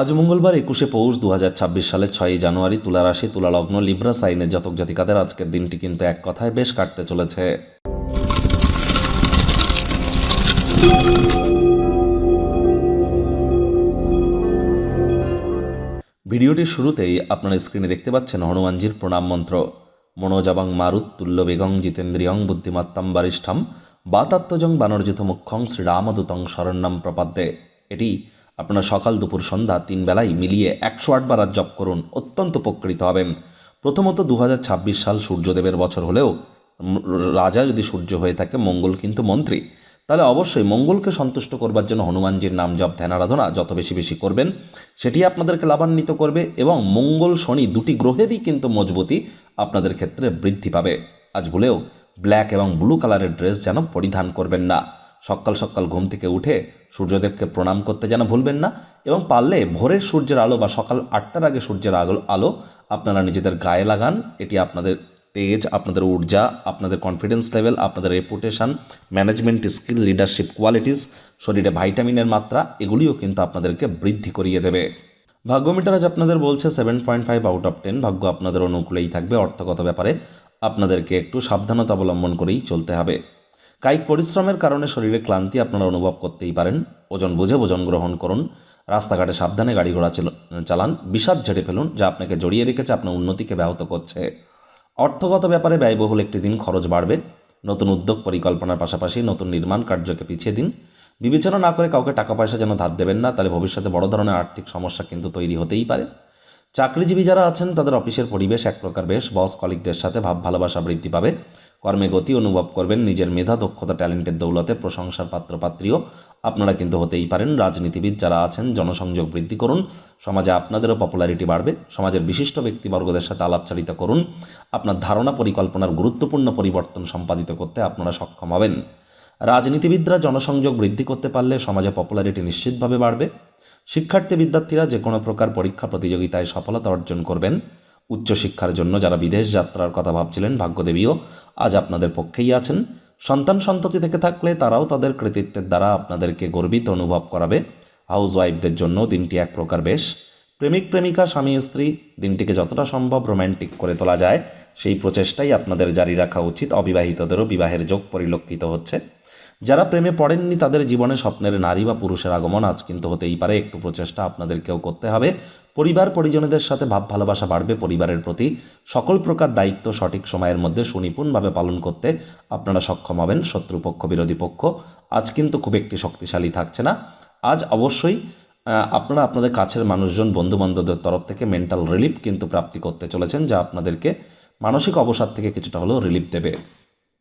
আজ মঙ্গলবার একুশে পৌষ দু সালের ছয়ই জানুয়ারি তুলা রাশি লিব্রা, সাইনের জাতক জাতিকাদের আজকের দিনটি কিন্তু এক কথায় বেশ কাটতে চলেছে। ভিডিওটির শুরুতেই আপনারা স্ক্রিনে দেখতে পাচ্ছেন হনুমানজির প্রণাম মন্ত্র। মনোজাবাং মারুত তুল্য বেগং জিতেন্দ্রিয়ং বুদ্ধিমত্তাম বারিষ্ঠাম বাতাত্মজং বানর্জিত মুখ্যং শ্রীরামদূতং শরণ্যম প্রপাদ্যে। এটি আপনারা সকাল দুপুর সন্ধ্যা তিন বেলায় মিলিয়ে একশো আটবার আজ জপ করুন, অত্যন্ত উপকৃত হবেন। প্রথমত দু হাজার ছাব্বিশ সাল সূর্যদেবের বছর হলেও রাজা যদি সূর্য হয়ে থাকে, মঙ্গল কিন্তু মন্ত্রী। তাহলে অবশ্যই মঙ্গলকে সন্তুষ্ট করবার জন্য হনুমানজির নাম জপ, ধ্যান, আরাধনা যত বেশি বেশি করবেন, সেটি আপনাদেরকে লাভান্বিত করবে এবং মঙ্গল শনি দুটি গ্রহেরই কিন্তু মজবুতি আপনাদের ক্ষেত্রে বৃদ্ধি পাবে। আজ ভুলেও ব্ল্যাক এবং ব্লু কালারের ড্রেস যেন পরিধান করবেন না। সকাল সকাল ঘুম থেকে উঠে সূর্যদেবকে প্রণাম করতে যেন ভুলবেন না এবং পারলে ভোরের সূর্যের আলো বা সকাল আটটার আগে সূর্যের আলো আলো আপনারা নিজেদের গায়ে লাগান। এটি আপনাদের তেজ, আপনাদের ঊর্জা, আপনাদের কনফিডেন্স লেভেল আপনাদের reputation management skill leadership qualities শরীরে ভাইটামিনের মাত্রা, এগুলিও কিন্তু আপনাদেরকে বৃদ্ধি করিয়ে দেবে। ভাগ্যমিটার আজ আপনাদের বলছে seven point five out of ten ভাগ্য আপনাদের অনুকূলেই থাকবে অর্থগত ব্যাপারে। আপনাদেরকে একটু সাবধানতা অবলম্বন করেই চলতে হবে। কায়িক পরিশ্রমের কারণে শরীরে ক্লান্তি আপনারা অনুভব করতেই পারেন। ওজন বুঝে ওজন গ্রহণ করুন। রাস্তাঘাটে সাবধানে গাড়ি ঘোড়া চালান। বিষাদ ঝেড়ে ফেলুন, যা আপনাকে জড়িয়ে রেখেছে আপনার উন্নতিকে ব্যাহত করছে। অর্থগত ব্যাপারে ব্যয়বহুল একটি দিন খরচ বাড়বে। নতুন উদ্যোগ পরিকল্পনার পাশাপাশি নতুন নির্মাণ কার্যকে পিছিয়ে দিন। বিবেচনা না করে কাউকে টাকা পয়সা যেন ধার দেবেন না, তাহলে ভবিষ্যতে বড় ধরনের আর্থিক সমস্যা কিন্তু তৈরি হতেই পারে। চাকরিজীবী যারা আছেন, তাদের অফিসের পরিবেশ এক প্রকার বেশ। বস কলিকদের সাথে ভাব, ভালোবাসা বৃদ্ধি পাবে। কর্মে গতি অনুভব করবেন। নিজের মেধা, দক্ষতা, ট্যালেন্টের দৌলতে প্রশংসার পাত্রপাত্রীও আপনারা কিন্তু হতেই পারেন। রাজনীতিবিদ যারা আছেন, জনসংযোগ বৃদ্ধি করুন। সমাজে আপনাদেরও পপুলারিটি বাড়বে। সমাজের বিশিষ্ট ব্যক্তিবর্গদের সাথে আলাপচারিতা করুন। আপনার ধারণা, পরিকল্পনার গুরুত্বপূর্ণ পরিবর্তন সম্পাদিত করতে আপনারা সক্ষম হবেন। রাজনীতিবিদরা জনসংযোগ বৃদ্ধি করতে পারলে সমাজে পপুলারিটি নিশ্চিতভাবে বাড়বে। শিক্ষার্থী বিদ্যার্থীরা যে কোনো প্রকার পরীক্ষা প্রতিযোগিতায় সফলতা অর্জন করবেন। উচ্চশিক্ষার জন্য যারা বিদেশ যাত্রার কথা ভাবছিলেন, ভাগ্যদেবীও আজ আপনাদের পক্ষেই আছেন। সন্তান সন্ততি থেকে থাকলে তারাও তাদের কৃতিত্বের দ্বারা আপনাদেরকে গর্বিত অনুভব করাবে। হাউস ওয়াইফদের জন্য দিনটি এক প্রকার বেশ। প্রেমিক, প্রেমিকা, স্বামী, স্ত্রী, দিনটিকে যতটা সম্ভব রোম্যান্টিক করে তোলা যায়, সেই প্রচেষ্টাই আপনাদের জারি রাখা উচিত। অবিবাহিতদেরও বিবাহের যোগ পরিলক্ষিত হচ্ছে। যারা প্রেমে পড়েননি তাদের জীবনে স্বপ্নের নারী বা পুরুষের আগমন আজ কিন্তু হতেই পারে। একটু প্রচেষ্টা আপনাদেরকেও করতে হবে। পরিবার পরিজনদের সাথে ভাব ভালোবাসা বাড়বে পরিবারের প্রতি। সকল প্রকার দায়িত্ব সঠিক সময়ের মধ্যে সুনিপুণভাবে পালন করতে আপনারা সক্ষম হবেন শত্রুপক্ষ, বিরোধী পক্ষ। আজ কিন্তু খুব একটি শক্তিশালী থাকছে না। আজ অবশ্যই আপনারা আপনাদের কাছের মানুষজন, বন্ধুবান্ধবদের তরফ থেকে মেন্টাল রিলিফ কিন্তু প্রাপ্তি করতে চলেছেন, যা আপনাদেরকে মানসিক অবসাদ থেকে কিছুটা হলেও রিলিফ দেবে।